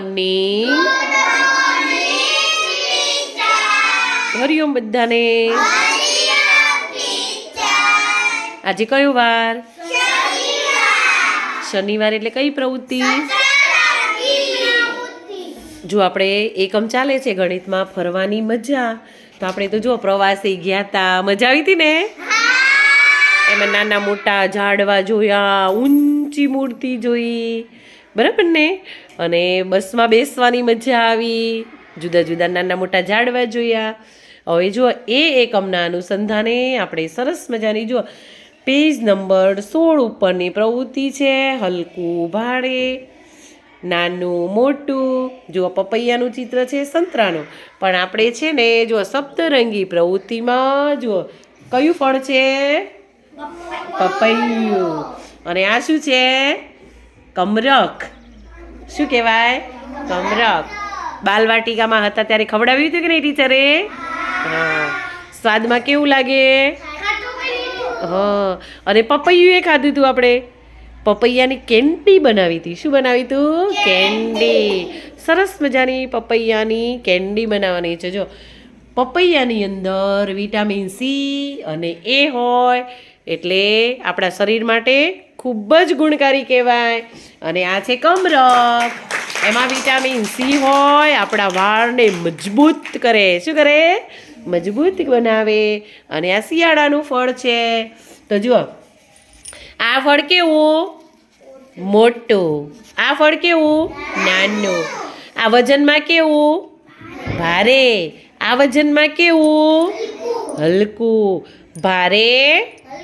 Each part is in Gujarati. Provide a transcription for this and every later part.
મોર્નિંગ હરિઓમ બધાને. આજે કયો વાર? શનિવાર એટલે કઈ પ્રવૃત્તિ? જો આપણે એકમ ચાલે છે ગણિતમાં ફરવાની મજા. તો આપણે તો જો પ્રવાસે ગયા તા. મજા આવી હતી ને? એમાં નાના મોટા ઝાડવા જોયા ઊંચી મૂર્તિ જોઈ. બરાબર ને? અને બસમાં બેસવાની મજા આવી. જુદા જુદા નાના મોટા ઝાડવા જોયા. હવે જુઓ, એ એકમના અનુસંધાને આપણે સરસ મજાની જુઓ. પેજ નંબર સોળ ઉપરની પ્રવૃત્તિ છે, હલકું ભાડે. નાનું મોટું. જુઓ, પપૈયાનું ચિત્ર છે, સંતરાનું. પણ આપણે છે ને જો સપ્તરંગી પ્રવૃત્તિમાં જુઓ. કયું ફળ છે? પપૈયું. અને આ શું છે? કમરક શું કહેવાય? કમરક બાલવાટિકામાં હતા ત્યારે ખવડાવ્યું હતું કે નહીં, ટીચરે? હા. સ્વાદમાં કેવું લાગે? હા. અને પપૈયું એ ખાધું હતું આપણે. પપૈયાની કેન્ડી બનાવી હતી. શું બનાવી હતું કેન્ડી. સરસ મજાની પપૈયાની કેન્ડી બનાવવાની છે. જો, પપૈયાની અંદર વિટામિન સી અને એ હોય એટલે આપણા શરીર માટે ખૂબ જ ગુણકારી કહેવાય. અને આ છે કમરક એમાં વિટામિન સી હોય, આપણા વાળને મજબૂત કરે. શું કરે? મજબૂત બનાવે. અને આ શિયાળાનું ફળ છે. તો જુઓ, આ ફળ કેવું? મોટું. આ ફળ કેવું? નાનું. આ વજનમાં કેવું? ભારે. આ વજનમાં કેવું? હલકું. ભારે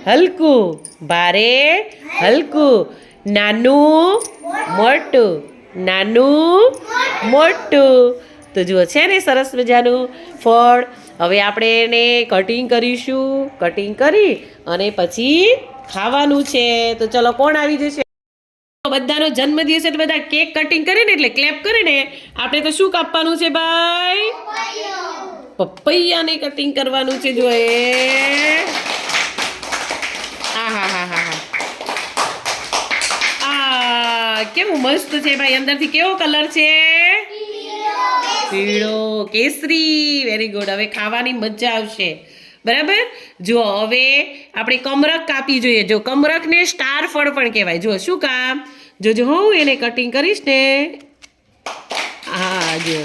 હલકું ભારે હલકું, નાનું મોટું નાનું મોટું. તો જુઓ, છે ને સરસ મજાનું ફળ. હવે આપણે એને કટિંગ કરીશું કટિંગ કરી અને પછી ખાવાનું છે. તો ચલો, કોણ આવી જશે? બધાનો જન્મદિવસ એટલે બધા કેક કટિંગ કરે ને એટલે ક્લેપ કરે ને. આપણે તો શું કાપવાનું છે, ભાઈ? પપૈયાને કટિંગ કરવાનું છે જો એ. આ હા હા હા હા કેવું મસ્ત છે ભાઈ, અંદરથી કેવો કલર છે? પીળો કેસરી. વેરી ગુડ હવે ખાવાની મજા આવશે. બરાબર? જો હવે આપણે કમરક કાપી જોઈએ. જો, કમરકને સ્ટાર ફળ પણ કહેવાય. જો શું કામ? જોજો હું એને કટિંગ કરીશ ને. હા જો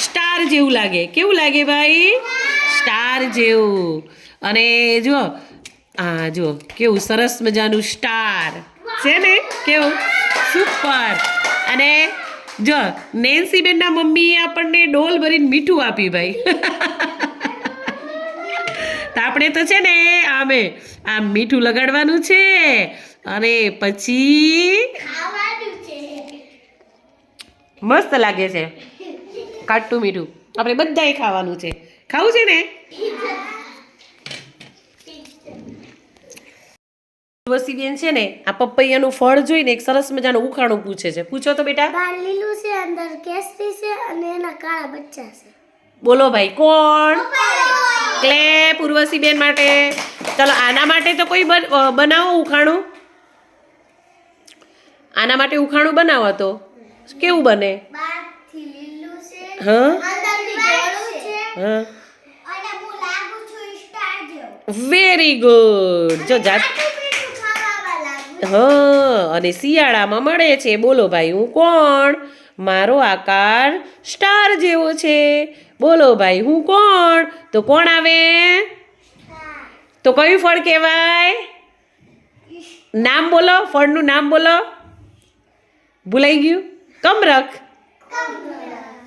સ્ટાર જેવું લાગે. કેવું લાગે ભાઈ? સ્ટાર જેવું. અને જો હા જો કેવું સરસ મજાનું સ્ટાર. છે ને? કેવું? સુપર. અને જો નેન્સી બેનના મમ્મીએ આપણને ડોલ ભરીને મીઠું આપ્યું ભાઈ. તો આપણે તો છે ને આમે આમ મીઠું લગાડવાનું છે. અને પછી મસ્ત લાગે છે. કાટું મીઠું. આપણે બધાએ ખાવાનું છે. ખાવું છે ને? બેન છે ને આ પપૈયાનું ફળ જોઈને એક સરસ મજાનું ઉખાણું પૂછે છે. પૂછો તો બેટા. બહાર લીલું છે અંદર કેસરી છે અને એના કાળા બચ્ચા છે. બોલો ભાઈ કોણ? ક્લે ઉર્વશી માટે. ચલો આના માટે તો કોઈ બનાવો ઉખાણું? આના માટે ઉખાણું બનાવો તો. કેવું બને? વેરી ગુડ જો જાત ખાટું મીઠું ખાવામાં લાગુ હા, અને શિયાળામાં મળે છે. બોલો ભાઈ, હું કોણ? મારો આકાર સ્ટાર જેવો છે. બોલો ભાઈ, હું કોણ? તો કોણ આવે? તો કયું ફળ કહેવાય? નામ બોલો, ફળનું નામ બોલો. ભૂલાઈ ગયું? કમરખ.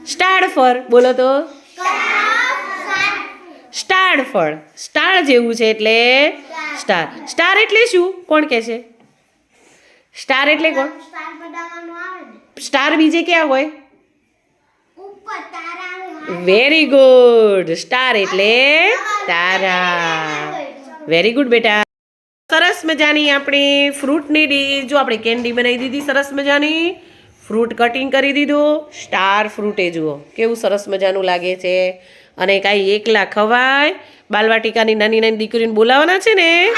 સ્ટાર ફળ, બોલો તો. સ્ટાર ફળ. સ્ટાર જેવું છે એટલે સ્ટાર. સ્ટાર એટલે શું? કોણ કહે છે? સ્ટાર એટલે કોણ? સ્ટાર બીજે ક્યાં હોય? વેરી ગુડ સ્ટાર એટલે તારા. વેરી ગુડ બેટા. સરસ મજાની આપણે ફ્રૂટની ડીશ. જો આપણે કેન્ડી બનાવી દીધી સરસ મજાની. ફ્રૂટ કટિંગ કરી દીધું. સ્ટાર ફ્રૂટે જુઓ. કેવું સરસ મજાનું લાગે છે. અને કાંઈ એકલા ખવાય. બાલવાટિકાની નાની નાની દીકરીને બોલાવવાના છે ને?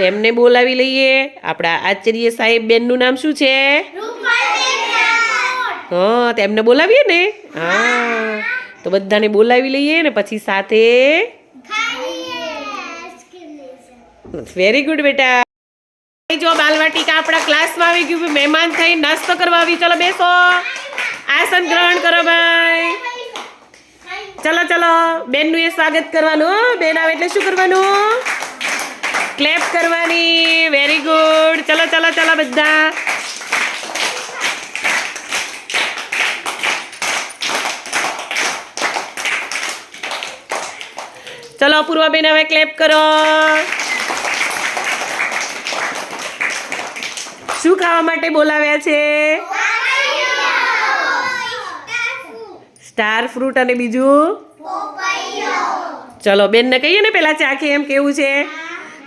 તો એમને બોલાવી લઈએ. આપણા આચાર્ય સાહેબ બેનનું નામ શું છે? હા તેમને બોલાવીએ ને? હા. તો બધાને બોલાવી લઈએ ને પછી સાથે વેરી ગુડ બેટા. જો બાલવાટિકા આપણા ક્લાસમાં આવી ગયું મહેમાન થઈ નાસ્તો કરવા આવી. ચલો બેસો. આસન ગ્રહણ કરો ભાઈ. ચલો ચલો. બેનનું એ સ્વાગત કરવાનું. બેન આવે એટલે શું કરવાનું ક્લેપ કરવાની વેરી ગુડ ચલો ચલો બધા. ચલો પૂર્વાબેન હવે ક્લેપ કરો. શું ખાવા માટે બોલાવ્યા છે? સ્ટાર ફ્રૂટ અને બીજું? ચલો બેનને કહીએ ને પેલા ચાખે એમ કેવું છે?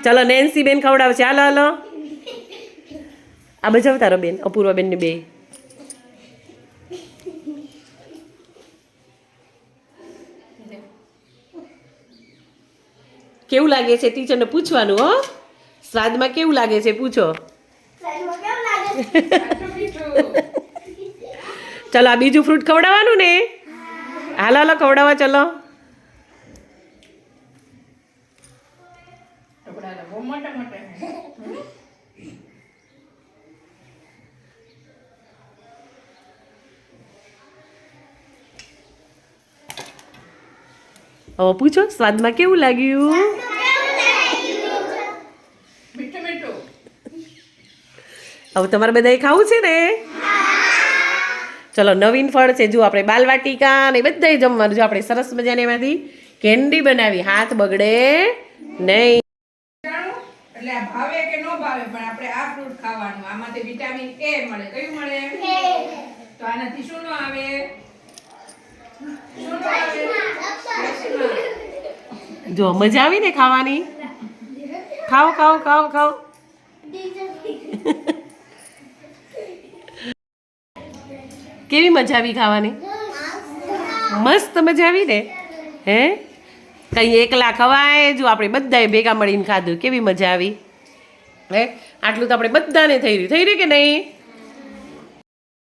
ચલો નેન્સી બેન ખવડાવશે. હાલો હાલો. આ બજાવ તારો બેન અપૂર્વા બેનને બે. કેવું લાગે છે ટીચરને પૂછવાનું હો? સ્વાદમાં કેવું લાગે છે પૂછો. ચલો આ બીજું ફ્રૂટ ખવડાવવાનું ને? હાલો હાલો ખવડાવવા ચલો. હવે પૂછો સ્વાદમાં કેવું લાગ્યું? મીઠું મીઠું. હવે તમારે બધાએ ખાવું છે ને? ચલો નવીન ફળ છે જો આપણે બાલવાટિકા ને બધાય જમવાનું. જો આપણે સરસ મજાની એમાંથી કેન્ડી બનાવી. હાથ બગડે નહીં. એટલે ભાવે કે ન ભાવે પણ આપણે આ ફ્રૂટ ખાવાનું. આમાંથી વિટામિન એ મળે. કયું મળે? તો આનાથી શું ન આવે શું ન આવે કેલ્શિયમ. જો, મજા આવી ને ખાવાની? ખાઓ ખાઓ ખાઓ ખાઓ. કેવી મજા આવી ખાવાની? મસ્ત મજા આવી ને? હે? કંઈ એકલા ખવાય જો, આપણે બધાએ ભેગા મળીને ખાધું. કેવી મજા આવી? હે? આટલું તો આપણે બધાને થઈ રહ્યું થઈ રહ્યું કે નહીં?